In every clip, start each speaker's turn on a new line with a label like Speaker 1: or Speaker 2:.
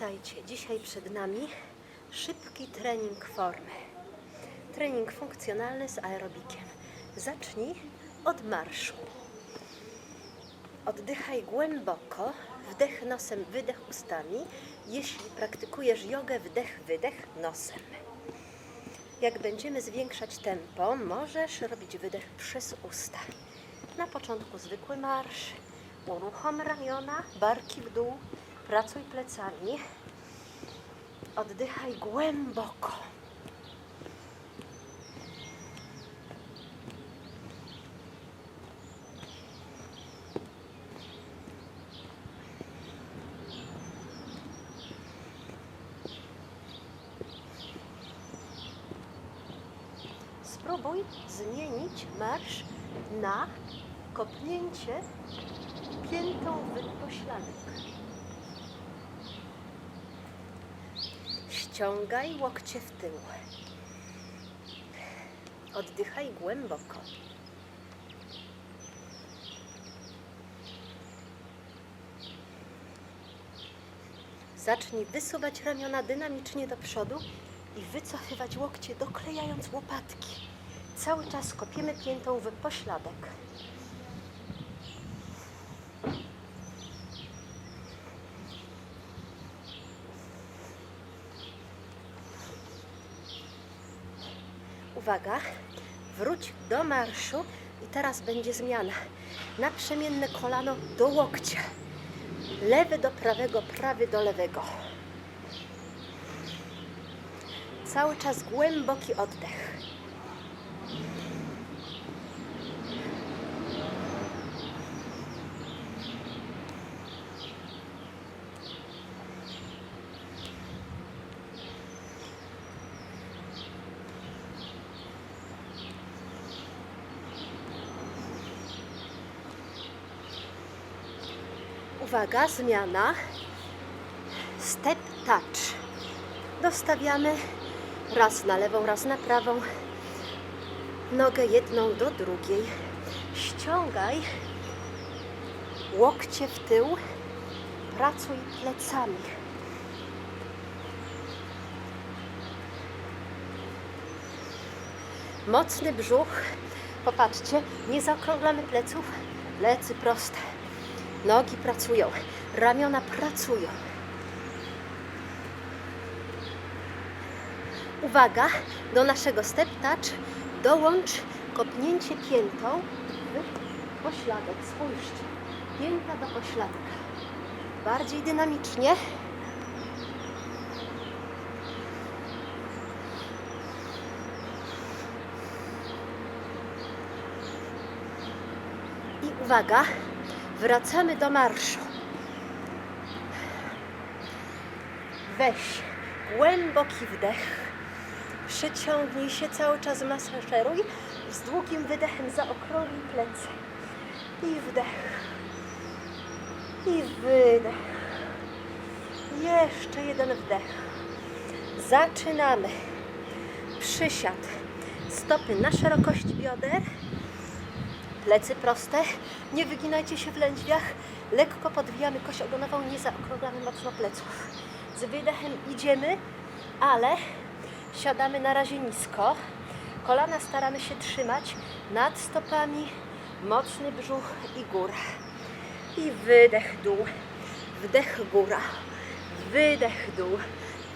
Speaker 1: Witajcie. Dzisiaj przed nami szybki trening formy. Trening funkcjonalny z aerobikiem. Zacznij od marszu. Oddychaj głęboko, wdech nosem, wydech ustami. Jeśli praktykujesz jogę, wdech, wydech nosem. Jak będziemy zwiększać tempo, możesz robić wydech przez usta. Na początku zwykły marsz. Uruchom ramiona, barki w dół, pracuj plecami. Oddychaj głęboko. Spróbuj zmienić marsz na kopnięcie piętą w pośladek. Ściągaj łokcie w tył. Oddychaj głęboko. Zacznij wysuwać ramiona dynamicznie do przodu i wycofywać łokcie, doklejając łopatki. Cały czas kopiemy piętą w pośladek. Wróć do marszu i teraz będzie zmiana. Naprzemienne kolano do łokcia. Lewy do prawego, prawy do lewego. Cały czas głęboki oddech. Uwaga, zmiana. Step touch. Dostawiamy raz na lewą, raz na prawą nogę jedną do drugiej. Ściągaj łokcie w tył. Pracuj plecami. Mocny brzuch. Popatrzcie, nie zaokrąglamy pleców. Plecy proste. Nogi pracują, ramiona pracują. Uwaga, do naszego step touch dołącz kopnięcie piętą w pośladek. Spójrzcie, pięta do pośladka. Bardziej dynamicznie. I uwaga, wracamy do marszu. Weź głęboki wdech. Przyciągnij się cały czas, masażeruj. Z długim wydechem zaokrąglij plecy. I wdech. I wydech. Jeszcze jeden wdech. Zaczynamy. Przysiad. Stopy na szerokość bioder. Plecy proste. Nie wyginajcie się w lędźwiach. Lekko podwijamy kość ogonową, nie zaokrąglamy mocno pleców. Z wydechem idziemy, ale siadamy na razie nisko. Kolana staramy się trzymać nad stopami. Mocny brzuch i góra. I wydech dół. Wdech góra. Wydech dół.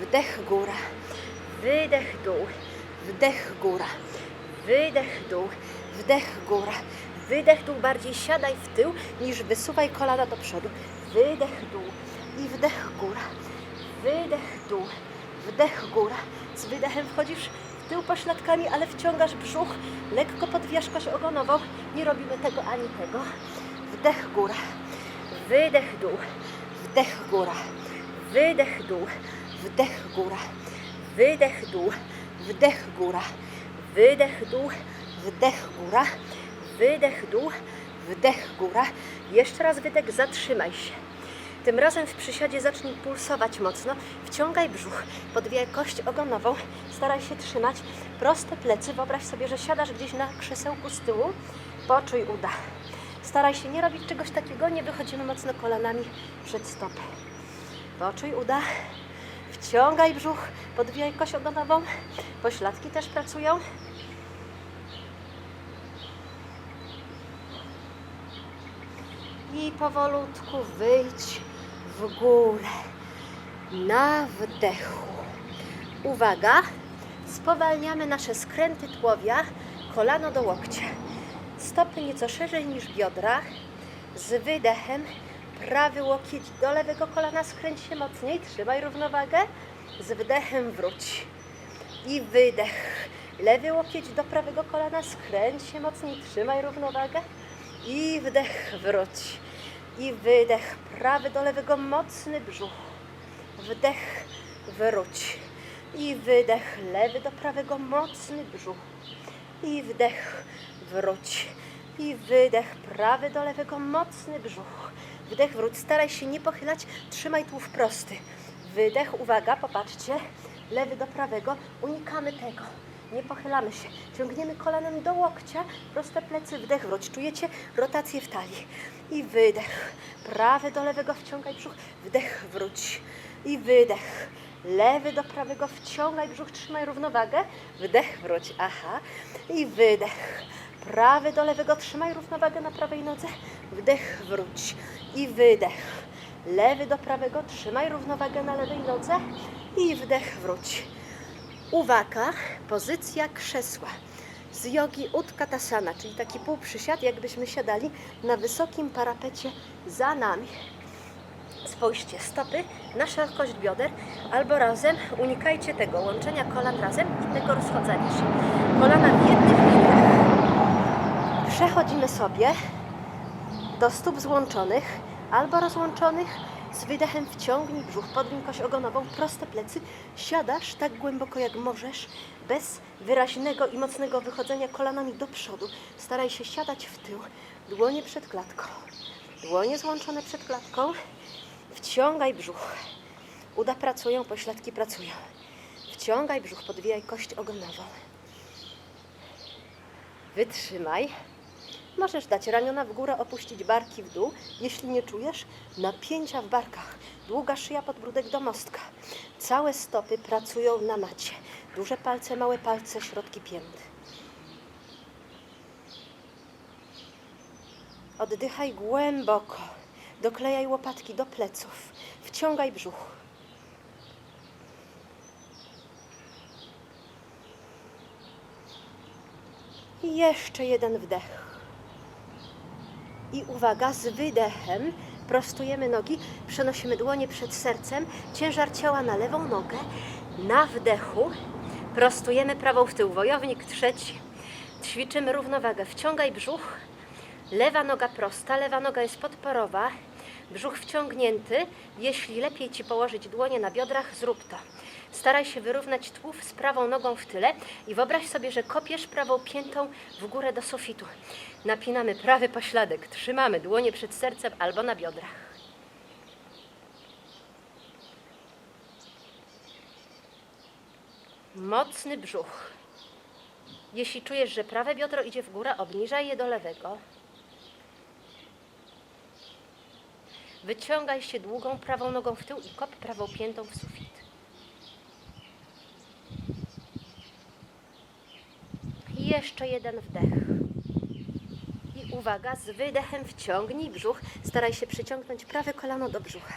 Speaker 1: Wdech góra. Wydech dół. Wdech góra. Wydech dół. Wdech góra. Wydech dół. Bardziej siadaj w tył niż wysuwaj kolana do przodu. Wydech dół. I wdech góra. Wydech dół. Wdech góra. Z wydechem wchodzisz w tył pośladkami, ale wciągasz brzuch. Lekko podwijasz kość ogonową. Nie robimy tego ani tego. Wdech góra. Wydech dół. Wdech góra. Wydech dół. Wdech góra. Wydech dół. Wdech góra. Wydech dół. Wdech góra. Wydech dół. Wdech góra. Jeszcze raz wydech. Zatrzymaj się. Tym razem w przysiadzie zacznij pulsować mocno. Wciągaj brzuch, podwijaj kość ogonową, staraj się trzymać proste plecy. Wyobraź sobie, że siadasz gdzieś na krzesełku z tyłu. Poczuj uda. Staraj się nie robić czegoś takiego, nie wychodzimy mocno kolanami przed stopy. Poczuj uda. Wciągaj brzuch, podwijaj kość ogonową. Pośladki też pracują. I powolutku wyjdź w górę. Na wdechu. Uwaga, spowalniamy nasze skręty tułowia, kolano do łokcia. Stopy nieco szerzej niż biodra. Z wydechem prawy łokieć do lewego kolana skręć się mocniej, trzymaj równowagę. Z wdechem wróć. I wydech. Lewy łokieć do prawego kolana skręć się mocniej, trzymaj równowagę. I wdech, wróć. I wydech, prawy do lewego, mocny brzuch. Wdech, wróć. I wydech, lewy do prawego, mocny brzuch. I wdech, wróć. I wydech, prawy do lewego, mocny brzuch. Wdech, wróć. Staraj się nie pochylać, trzymaj tułów prosty. Wydech, uwaga, popatrzcie. Lewy do prawego, unikamy tego. Nie pochylamy się. Ciągniemy kolanem do łokcia, proste plecy, wdech, wróć. Czujecie rotację w talii. I wydech. Prawy do lewego, wciągaj brzuch, wdech, wróć. I wydech. Lewy do prawego, wciągaj brzuch, trzymaj równowagę, wdech, wróć. Aha. I wydech. Prawy do lewego, trzymaj równowagę na prawej nodze, wdech, wróć. I wydech. Lewy do prawego, trzymaj równowagę na lewej nodze i wdech, wróć. Uwaga, pozycja krzesła. Z jogi Utkatasana, czyli taki półprzysiad, jakbyśmy siadali na wysokim parapecie za nami. Spójrzcie, stopy na szerokość bioder albo razem. Unikajcie tego łączenia kolan razem i tego rozchodzenia się. Kolana w jednych liniach. Przechodzimy sobie do stóp złączonych albo rozłączonych. Z wydechem wciągnij brzuch, podwin kość ogonową, proste plecy. Siadasz tak głęboko jak możesz, bez wyraźnego i mocnego wychodzenia kolanami do przodu. Staraj się siadać w tył, dłonie przed klatką. Dłonie złączone przed klatką. Wciągaj brzuch. Uda pracują, pośladki pracują. Wciągaj brzuch, podwijaj kość ogonową. Wytrzymaj. Możesz dać ramiona w górę, opuścić barki w dół, jeśli nie czujesz napięcia w barkach. Długa szyja, podbródek do mostka. Całe stopy pracują na macie. Duże palce, małe palce, środki pięty. Oddychaj głęboko. Doklejaj łopatki do pleców. Wciągaj brzuch. I jeszcze jeden wdech. I uwaga, z wydechem prostujemy nogi, przenosimy dłonie przed sercem, ciężar ciała na lewą nogę. Na wdechu prostujemy prawą w tył. Wojownik trzeci. Ćwiczymy równowagę. Wciągaj brzuch. Lewa noga prosta, lewa noga jest podporowa. Brzuch wciągnięty. Jeśli lepiej Ci położyć dłonie na biodrach, zrób to. Staraj się wyrównać tłów z prawą nogą w tyle i wyobraź sobie, że kopiesz prawą piętą w górę do sufitu. Napinamy prawy pośladek, trzymamy dłonie przed sercem albo na biodrach. Mocny brzuch. Jeśli czujesz, że prawe biodro idzie w górę, obniżaj je do lewego. Wyciągaj się długą prawą nogą w tył i kop prawą piętą w sufit. I jeszcze jeden wdech. I uwaga, z wydechem wciągnij brzuch. Staraj się przyciągnąć prawe kolano do brzucha.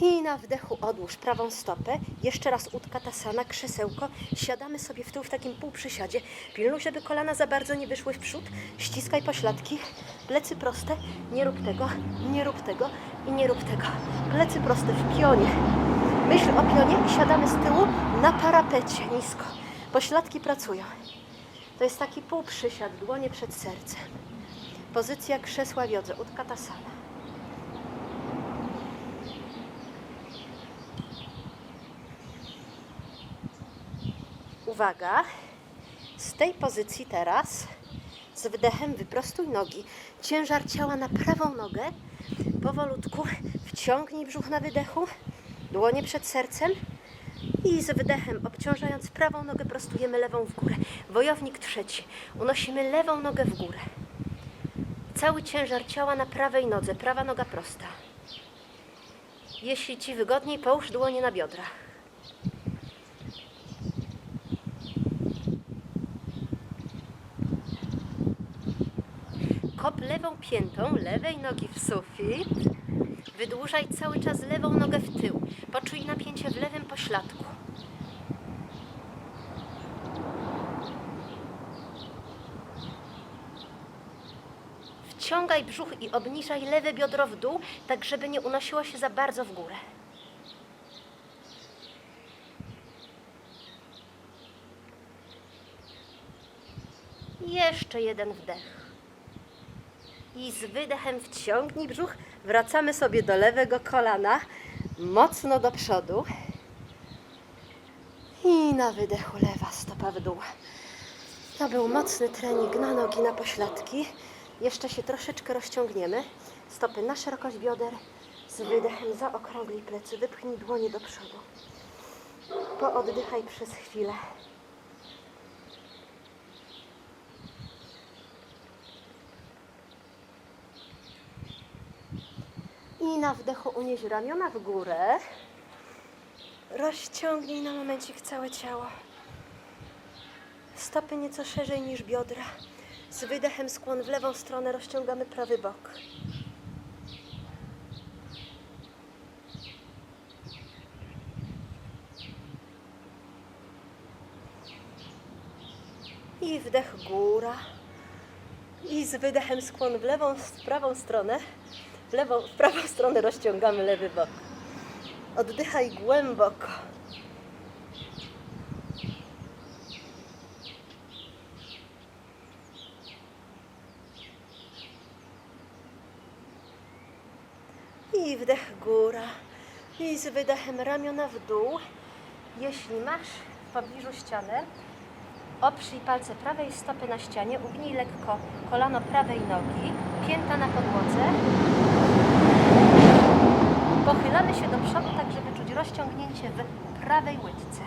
Speaker 1: I na wdechu odłóż prawą stopę. Jeszcze raz utkatasana, krzesełko. Siadamy sobie w tył w takim półprzysiadzie. Pilnuj, żeby kolana za bardzo nie wyszły w przód. Ściskaj pośladki. Plecy proste. Nie rób tego, nie rób tego i nie rób tego. Plecy proste w pionie. Myśl o pionie siadamy z tyłu na parapecie nisko. Pośladki pracują. To jest taki półprzysiad, dłonie przed sercem. Pozycja krzesła w jodze, utkatasana. Uwaga, z tej pozycji teraz z wdechem wyprostuj nogi. Ciężar ciała na prawą nogę. Powolutku wciągnij brzuch na wydechu, dłonie przed sercem i z wydechem obciążając prawą nogę prostujemy lewą w górę. Wojownik trzeci. Unosimy lewą nogę w górę. Cały ciężar ciała na prawej nodze, prawa noga prosta. Jeśli Ci wygodniej, połóż dłonie na biodrach. Kop lewą piętą lewej nogi w sufit. Wydłużaj cały czas lewą nogę w tył. Poczuj napięcie w lewym pośladku. Wciągaj brzuch i obniżaj lewe biodro w dół, tak żeby nie unosiło się za bardzo w górę. Jeszcze jeden wdech. I z wydechem wciągnij brzuch. Wracamy sobie do lewego kolana. Mocno do przodu. I na wydechu lewa stopa w dół. To był mocny trening na nogi, na pośladki. Jeszcze się troszeczkę rozciągniemy. Stopy na szerokość bioder. Z wydechem zaokrąglij plecy. Wypchnij dłonie do przodu. Pooddychaj przez chwilę. I na wdechu unieś ramiona w górę. Rozciągnij na momencik całe ciało. Stopy nieco szerzej niż biodra. Z wydechem skłon w lewą stronę rozciągamy prawy bok. I wdech góra. I z wydechem skłon w lewą, w prawą stronę. W, lewą, w prawą stronę rozciągamy lewy bok. Oddychaj głęboko. I wdech góra. I z wydechem ramiona w dół. Jeśli masz w pobliżu ścianę, oprzyj palce prawej stopy na ścianie, ugnij lekko kolano prawej nogi, pięta na podłodze. Pochylamy się do przodu, tak żeby czuć rozciągnięcie w prawej łydce.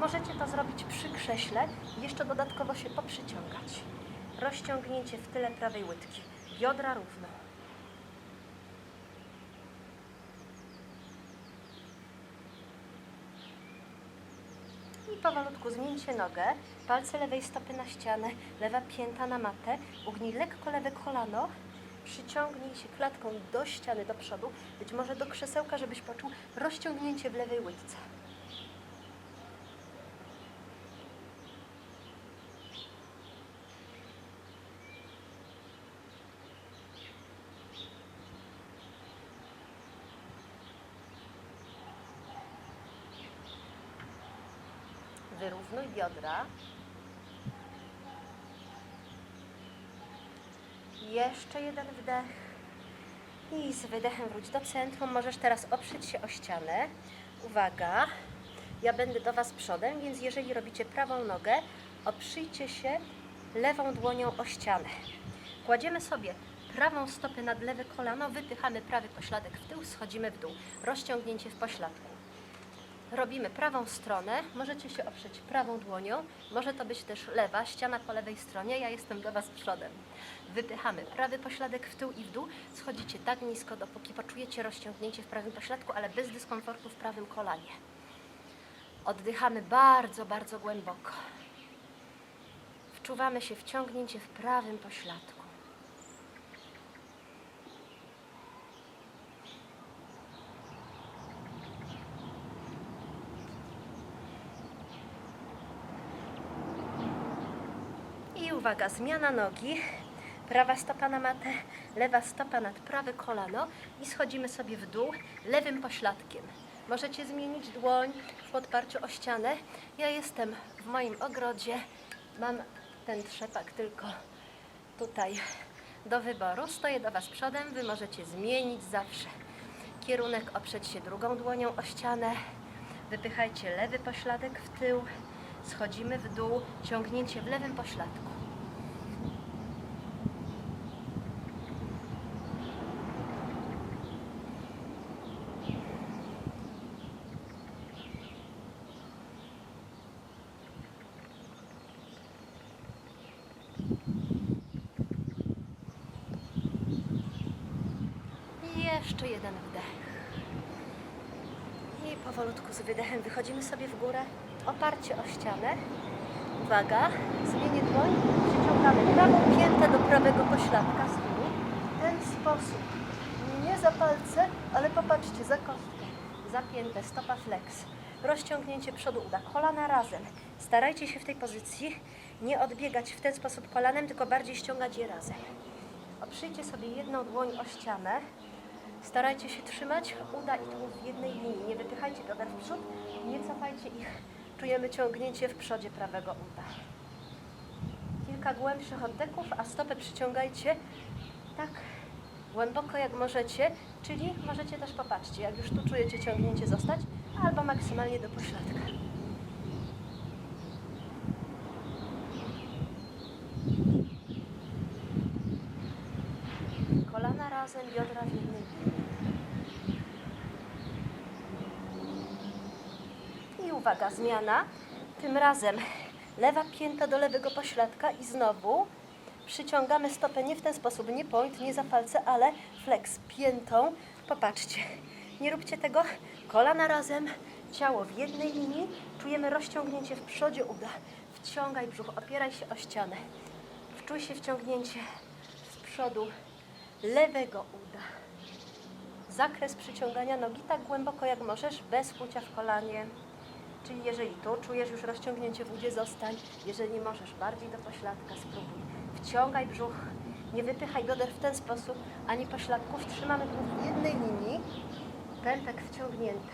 Speaker 1: Możecie to zrobić przy krześle i jeszcze dodatkowo się poprzyciągać. Rozciągnięcie w tyle prawej łydki. Biodra równo. I powolutku zmieńcie nogę, palce lewej stopy na ścianę, lewa pięta na matę, ugnij lekko lewe kolano, przyciągnij się klatką do ściany, do przodu, być może do krzesełka, żebyś poczuł rozciągnięcie w lewej łydce. Wyrównuj biodra. Jeszcze jeden wdech. I z wydechem wróć do centrum. Możesz teraz oprzeć się o ścianę. Uwaga, ja będę do Was przodem, więc jeżeli robicie prawą nogę, oprzyjcie się lewą dłonią o ścianę. Kładziemy sobie prawą stopę nad lewe kolano, wypychamy prawy pośladek w tył, schodzimy w dół. Rozciągnięcie w pośladku. Robimy prawą stronę, możecie się oprzeć prawą dłonią, może to być też lewa, ściana po lewej stronie, ja jestem do Was przodem. Wypychamy prawy pośladek w tył i w dół, schodzicie tak nisko, dopóki poczujecie rozciągnięcie w prawym pośladku, ale bez dyskomfortu w prawym kolanie. Oddychamy bardzo, bardzo głęboko. Wczuwamy się wciągnięcie w prawym pośladku. I uwaga, zmiana nogi. Prawa stopa na matę, lewa stopa nad prawe kolano i schodzimy sobie w dół lewym pośladkiem. Możecie zmienić dłoń w podparciu o ścianę. Ja jestem w moim ogrodzie. Mam ten trzepak tylko tutaj do wyboru. Stoję do Was przodem. Wy możecie zmienić zawsze kierunek, oprzeć się drugą dłonią o ścianę. Wypychajcie lewy pośladek w tył. Schodzimy w dół, ciągnięcie w lewym pośladku. Jeszcze jeden wdech. I powolutku z wydechem wychodzimy sobie w górę. Oparcie o ścianę. Uwaga, zmienię dłoń. Przyciągamy prawą piętę do prawego pośladka. W ten sposób. Nie za palce, ale popatrzcie, za kostkę. Zapięte, stopa flex. Rozciągnięcie przodu uda. Kolana razem. Starajcie się w tej pozycji nie odbiegać w ten sposób kolanem, tylko bardziej ściągać je razem. Oprzyjcie sobie jedną dłoń o ścianę. Starajcie się trzymać uda i tułów w jednej linii. Nie wypychajcie bioder w przód, nie cofajcie ich. Czujemy ciągnięcie w przodzie prawego uda. Kilka głębszych oddechów, a stopę przyciągajcie tak głęboko jak możecie, czyli możecie też popatrzcie, jak już tu czujecie ciągnięcie zostać, albo maksymalnie do pośladka. Kolana razem, biodra w linii. I uwaga, zmiana. Tym razem lewa pięta do lewego pośladka i znowu przyciągamy stopę nie w ten sposób, nie point, nie za palce, ale flex piętą. Popatrzcie, nie róbcie tego. Kolana razem, ciało w jednej linii. Czujemy rozciągnięcie w przodzie uda. Wciągaj brzuch, opieraj się o ścianę. Wczuj się wciągnięcie z przodu lewego uda. Zakres przyciągania nogi tak głęboko jak możesz, bez kłucia w kolanie. Czyli jeżeli tu czujesz już rozciągnięcie w udzie, zostań. Jeżeli możesz bardziej do pośladka, spróbuj. Wciągaj brzuch, nie wypychaj bioder w ten sposób, ani pośladków. Trzymamy brzuch w jednej linii. Pępek wciągnięty.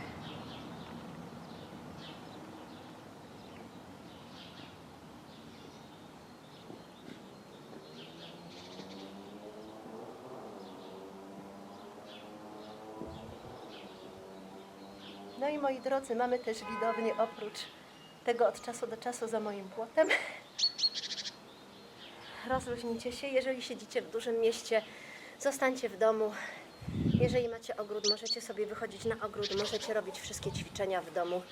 Speaker 1: Moi drodzy, mamy też widownię oprócz tego od czasu do czasu za moim płotem. Rozluźnijcie się. Jeżeli siedzicie w dużym mieście, zostańcie w domu. Jeżeli macie ogród, możecie sobie wychodzić na ogród, możecie robić wszystkie ćwiczenia w domu.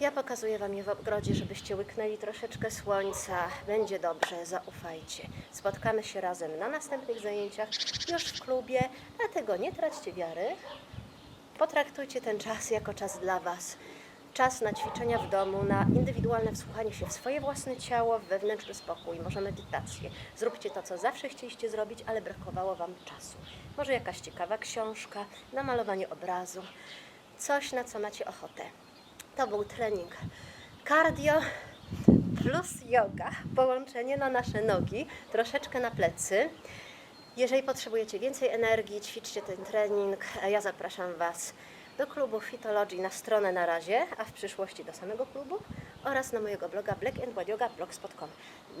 Speaker 1: Ja pokazuję Wam je w ogrodzie, żebyście łyknęli troszeczkę słońca. Będzie dobrze, zaufajcie. Spotkamy się razem na następnych zajęciach już w klubie, dlatego nie traćcie wiary. Potraktujcie ten czas jako czas dla Was. Czas na ćwiczenia w domu, na indywidualne wsłuchanie się w swoje własne ciało, w wewnętrzny spokój, może medytację. Zróbcie to, co zawsze chcieliście zrobić, ale brakowało Wam czasu. Może jakaś ciekawa książka, namalowanie obrazu, coś, na co macie ochotę. To był trening cardio plus yoga, połączenie na nasze nogi, troszeczkę na plecy. Jeżeli potrzebujecie więcej energii, ćwiczcie ten trening. Ja zapraszam Was do klubu Fitology na stronę na razie, a w przyszłości do samego klubu oraz na mojego bloga blackandwhiteyoga.blogspot.com.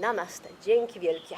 Speaker 1: Namaste. Dzięki wielkie.